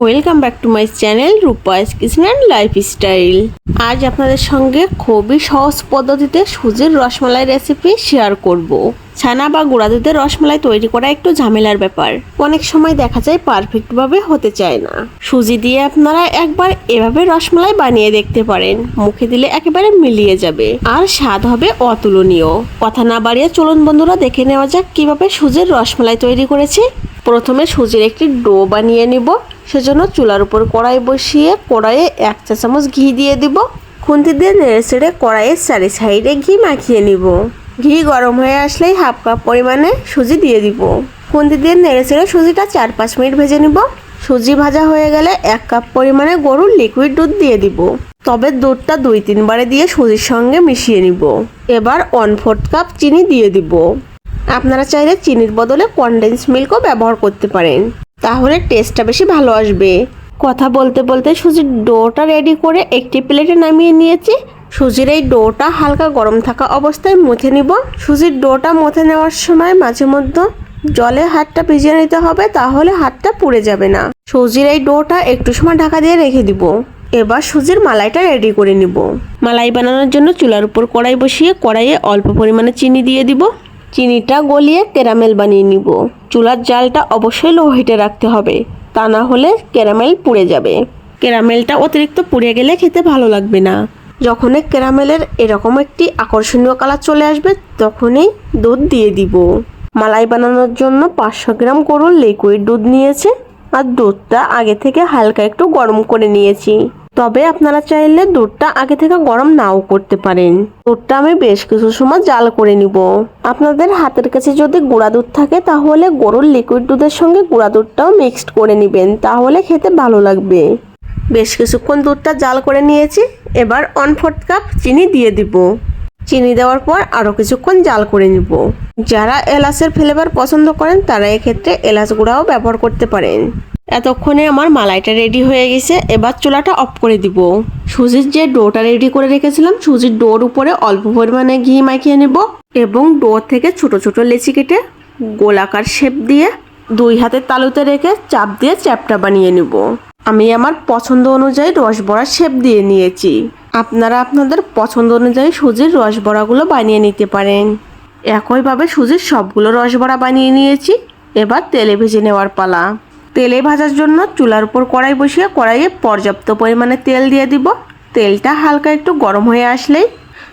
Welcome back to my channel Rupa's kitchen and lifestyle আজ আপনাদের সঙ্গে খুবই সহজ পদ্ধতিতে সুজির রসমালাই রেসিপি শেয়ার করব। ছানা বা গুঁড়া দুধের রসমালাই তৈরি করা একটু ঝামেলার ব্যাপার। অনেক সময় দেখা যায় পারফেক্টভাবে হতে চায় না। সুজি দিয়ে আপনারা একবার এভাবে রসমালাই বানিয়ে দেখতে পারেন। মুখে দিলে একেবারে মিলিয়ে যাবে। আর স্বাদ হবে অতুলনীয়। কথা না বাড়িয়ে চলুন বন্ধুরা, দেখে নেওয়া যাক কীভাবে সুজির রসমালাই তৈরি করেছি। প্রথমে সুজির একটি ডো বানিয়ে নিব। সেজন্য চুলার উপর কড়াই বসিয়ে কড়াইয়ে এক চা চামচ ঘি দিয়ে দিব। খুন্তি দিয়ে নেড়ে চেড়ে কড়াইয়ের চারি সাইডে ঘি মাখিয়ে নিব। ঘি গরম হয়ে আসলেই হাফ কাপ পরিমাণে সুজি দিয়ে দিব। খুন্তি দিয়ে নেড়ে চেড়ে সুজিটা চার পাঁচ মিনিট ভেজে নিব। সুজি ভাজা হয়ে গেলে এক কাপ পরিমাণে গরুর লিকুইড দুধ দিয়ে দিব। তবে দুধটা দুই তিনবারে দিয়ে সুজির সঙ্গে মিশিয়ে নিব। এবার ওয়ান ফোর্থ কাপ চিনি দিয়ে দিব। আপনারা চাইলে চিনির বদলে কনডেন্স মিল্কও ব্যবহার করতে পারেন। তাহলে টেস্টটা বেশি ভালো আসবে। কথা বলতে বলতে সুজির ডোটা রেডি করে একটি প্লেটে নামিয়ে নিয়েছি। সুজির এই ডোটা হালকা গরম থাকা অবস্থায় মুথে নিব। সুজির ডোটা মুথে নেওয়ার সময় মাঝে মধ্যে জলে হাতটা ভিজিয়ে নিতে হবে, তাহলে হাতটা পুড়ে যাবে না। সুজির এই ডোটা একটু সময় ঢাকা দিয়ে রেখে দিব। এবার সুজির মালাইটা রেডি করে নিব। মালাই বানানোর জন্য চুলার উপর কড়াই বসিয়ে কড়াইয়ে অল্প পরিমাণে চিনি দিয়ে দিব। চিনিটা গলিয়ে ক্যারামেল বানিয়ে নিব। চুলার জালটা অবশ্যই লো হিটে রাখতে হবে, তা না হলে ক্যারামেল পুড়ে যাবে। ক্যারামেলটা অতিরিক্ত পুড়ে গেলে খেতে ভালো লাগবে না। যখনই ক্যারামেলের এরকম একটি আকর্ষণীয় কালার চলে আসবে, তখনই দুধ দিয়ে দিব। মালাই বানানোর জন্য পাঁচশো গ্রাম গরুর লিকুইড দুধ নিয়েছে, আর দুধটা আগে থেকে হালকা একটু গরম করে নিয়েছি। তবে আপনারা চাইলে দুধটা আগে থেকে গরম নাও করতে পারেন। দুধটা আমি বেশ কিছু সময় জাল করে নিব। আপনাদের হাতের কাছে যদি গুঁড়া দুধ থাকে, তাহলে গরুর লিকুইড দুধের সঙ্গে গুঁড়া দুধটাও মিক্সড করে নেবেন, তাহলে খেতে ভালো লাগবে। বেশ কিছুক্ষণ দুধটা জাল করে নিয়েছি, এবার ওয়ান ফোর্থ কাপ চিনি দিয়ে দিব। চিনি দেওয়ার পর আরও কিছুক্ষণ জাল করে নিব। যারা এলাচের ফ্লেভার পছন্দ করেন, তারা এক্ষেত্রে এলাচ গুঁড়াও ব্যবহার করতে পারেন। এতক্ষণে আমার মালাইটা রেডি হয়ে গেছে, এবার চুলাটা অফ করে দিব। সুজির যে ডোটা রেডি করে রেখেছিলাম, সুজির ডোর উপরে অল্প পরিমাণে ঘি মাখিয়ে নেব এবং ডো থেকে ছোট ছোট লেচি কেটে গোলাকার শেপ দিয়ে দুই হাতের তালুতে রেখে চাপ দিয়ে চ্যাপটা বানিয়ে নেব। আমি আমার পছন্দ অনুযায়ী রসবড়ার শেপ দিয়ে নিয়েছি। আপনারা আপনাদের পছন্দ অনুযায়ী সুজির রসবড়াগুলো বানিয়ে নিতে পারেন। একইভাবে সুজির সবগুলো রসবড়া বানিয়ে নিয়েছি। এবার তেলে ভেজে নেওয়ার পালা। তেলে ভাজার জন্য চুলার উপর কড়াই বসিয়ে কড়াইয়ে পর্যাপ্ত পরিমাণে তেল দিয়ে দিব। তেলটা হালকা একটু গরম হয়ে আসলেই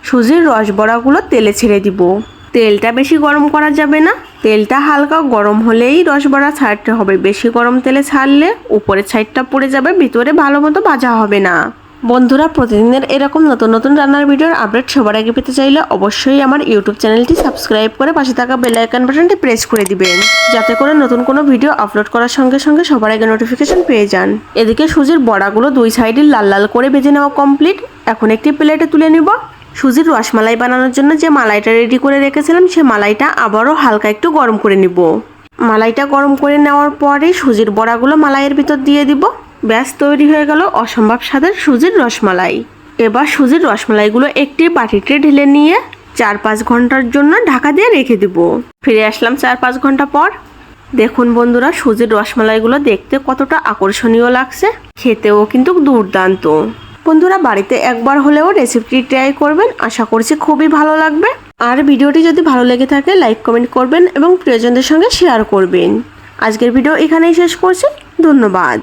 সুজির রস বড়াগুলো তেলে ছেড়ে দিব। তেলটা বেশি গরম করা যাবে না। তেলটা হালকা গরম হলেই রসবড়া ছাড়তে হবে। বেশি গরম তেলে ছাড়লে উপরের সাইডটা পড়ে যাবে, ভিতরে ভালো মতো ভাজা হবে না। বন্ধুরা, প্রতিদিনের এরকম নতুন নতুন রান্নার ভিডিওর আপডেট সবার আগে পেতে চাইলে অবশ্যই আমার ইউটিউব চ্যানেলটি সাবস্ক্রাইব করে পাশে থাকা বেল আইকন বাটনটি প্রেস করে দিবেন, যাতে করে নতুন কোনো ভিডিও আপলোড করার সঙ্গে সঙ্গে সবার আগে নোটিফিকেশন পেয়ে যান। এদিকে সুজির বড়াগুলো দুই সাইডে লাল লাল করে ভেজে নেওয়া কমপ্লিট এখন একটি প্লেটে তুলে নিব। সুজির রসমালাই বানানোর জন্য যে মালাইটা রেডি করে রেখেছিলাম, সে মালাইটা আবারও হালকা একটু গরম করে নিব। মালাইটা গরম করে নেওয়ার পরে সুজির বড়াগুলো মালাইয়ের ভিতর দিয়ে দিব। ব্যাস তৈরি হয়ে গেল অসম্ভব স্বাদের সুজির রসমালাই। এবার সুজির রসমালাইগুলো একটি বাটিতে ঢেলে নিয়ে চার পাঁচ ঘণ্টার জন্য ঢাকা দিয়ে রেখে দিব। ফিরে আসলাম চার পাঁচ ঘণ্টা পর। দেখুন বন্ধুরা, সুজির রসমালাইগুলো দেখতে কতটা আকর্ষণীয় লাগছে, খেতেও কিন্তু দুর্দান্ত। বন্ধুরা, বাড়িতে একবার হলেও রেসিপিটি ট্রাই করবেন, আশা করছি খুবই ভালো লাগবে। আর ভিডিওটি যদি ভালো লেগে থাকে লাইক কমেন্ট করবেন এবং প্রিয়জনদের সঙ্গে শেয়ার করবেন। আজকের ভিডিও এখানেই শেষ করছি, ধন্যবাদ।